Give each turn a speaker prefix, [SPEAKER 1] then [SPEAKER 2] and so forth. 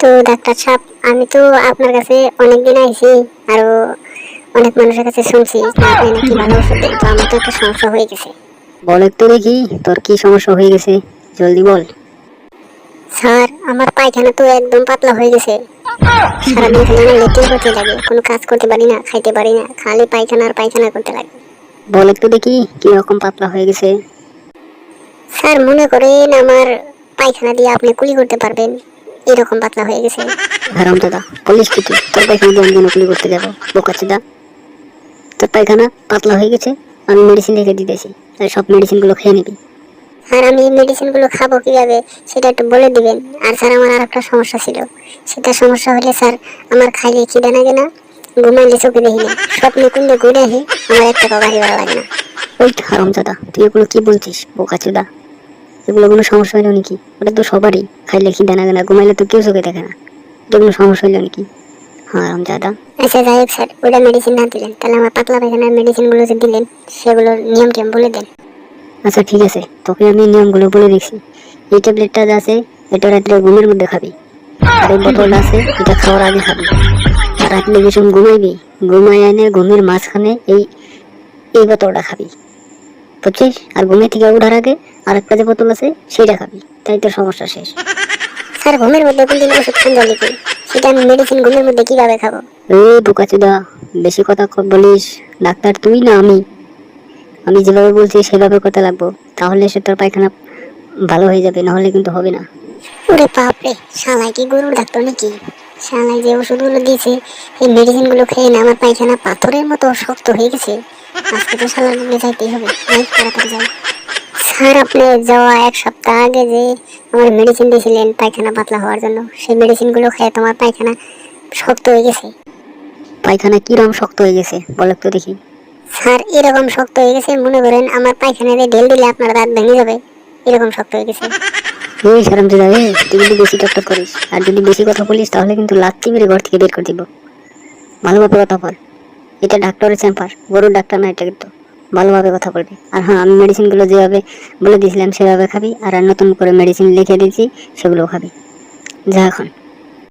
[SPEAKER 1] তো ডাক্তার সাহেব আমি তো আপনার কাছে অনেকদিন আইছি আরও অনেক মানুষের কাছে শুনছি আপনি নাকি ভালো ওষুধ দেন। তো আমার তো একটা সমস্যা হয়ে গেছে।
[SPEAKER 2] বল একটু দেখি তোর কি সমস্যা হয়ে গেছে? জলদি বল।
[SPEAKER 1] স্যার আমার পায়খানা তো একদম পাতলা হয়ে গেছে। সারাদিন খালি আমার লেট্রিন করতে লাগে কোনো কাজ করতে পারি না খাইতে পারি না খালি পায়খানা আর পায়খানা করতে লাগে।
[SPEAKER 2] বল একটু দেখি কি রকম পাতলা হয়ে গেছে?
[SPEAKER 1] স্যার মনে করেন আমার পায়খানা দিয়ে আপনি কুলি করতে পারবেন। এরকম পাতলা হয়ে গেছে।
[SPEAKER 2] হারাম দাদা বলিস কি তুই? তোর পায়খানা দিয়ে আমি কেন কুলি করতে যাব। বোকাচ্ছি তোর পায়খানা পাতলা হয়ে গেছে আমি মেডিসিন লিখে দিতেছি। আর সব মেডিসিনগুলো খেয়ে নিবি।
[SPEAKER 1] আর আমি মেডিসিনগুলো খাব কীভাবে সেটা একটু বলে দিবেন। আর স্যার আমার আর একটা সমস্যা ছিল। সেটা সমস্যা হলে স্যার আমার খাইলে খিদে লাগে না ঘুমাইলে চোখে দেখি না। স্বপ্নে কুন্দে ঘুরে আসি আমার একটা বাড়ি ভালো লাগে না।
[SPEAKER 2] ওই হারাম দাদা তুই এগুলো কি বলছিস বোকাচুদা এগুলো কোনো সমস্যা হলো নাকি? ওটা তো সবারই। খাইলে খিদে না না ঘুমাইলে তো কেউ চোখে দেখে না। এটা কোনো সমস্যা হলো নাকি? হারাম দাদা
[SPEAKER 1] আচ্ছা যাই হোক স্যার ওটা মেডিসিন না দিলেন। তাহলে আমার পাতলা পায়খানার মেডিসিনগুলো যে দিলেন সেগুলোর নিয়ম টিয়ম বলে দেন।
[SPEAKER 2] আচ্ছা ঠিক আছে। তোকে আমি নিয়মগুলো বলে দিচ্ছি এই ট্যাবলেটটা যা আছে এটা রাত্রে ঘুমের মধ্যে খাবি। আর এই বোতলটা আছে এটা খাওয়ার আগে খাবি। আর রাত্রে সময় ঘুমাইবি ঘুমাই এনে ঘুমের মাঝখানে এই এই বোতলটা খাবি। বুঝছিস আর ঘুমে থেকে উঠার আগে আরেকটা যে বোতল আছে সেটা খাবি। তাই তোর সমস্যা শেষ।
[SPEAKER 1] স্যার ঘুমের মধ্যে কোন দিন ওষুধ খান জলে সেটা আমি মেডিসিন ঘুমের মধ্যে কীভাবে খাব?
[SPEAKER 2] এই বোকাচুদা বেশি কথা বলিস। ডাক্তার তুই না আমি। আমি যেভাবে বলছি সেভাবে কথা লাগবো। তাহলে সে তোর পায়খানা ভালো হয়ে যাবে নাহলে কিন্তু হবে না।
[SPEAKER 1] ওরে বাপরে শালাই কি গরুর ডাক্তার নাকি? শালাই যে ওষুধগুলো দিয়েছে এই মেডিসিনগুলো খেয়ে না আমার পায়খানা পাথরের মতো শক্ত হয়ে গেছে। আজকে তো শালার দিকে যাইতেই হবে। নাই তাড়াতাড়ি যাই স্যার আপনি যাওয়া এক সপ্তাহ আগে যে আমার মেডিসিন দিয়েছিলেন পায়খানা পাতলা হওয়ার জন্য সেই মেডিসিনগুলো খেয়ে তোমার পায়খানা শক্ত হয়ে গেছে।
[SPEAKER 2] পায়খানা কিরম শক্ত হয়ে গেছে বল একটু দেখি।
[SPEAKER 1] স্যার এরকম শক্ত হয়ে গেছে মনে করেন আমার পায়খানাতে ঢেল দিলে আপনার দাঁত ভেঙে যাবে এরকম শক্ত হয়ে গেছে।
[SPEAKER 2] এই সারাম এ তুই কিন্তু বেশি টকটক করিস আর যদি বেশি কথা বলিস তাহলে কিন্তু লাত্তি মেরে ঘর থেকে বের করে দিব। ভালোভাবে কথা বল। এটা ডাক্তারের চেম্বার গরুর ডাক্তার না, এটা কিন্তু ভালোভাবে কথা বলবি। আর হ্যাঁ আমি মেডিসিনগুলো যেভাবে বলে দিয়েছিলাম, সেভাবে খাবি, আর নতুন করে মেডিসিন লিখে দিয়েছি সেগুলো খাবি। যা এখন।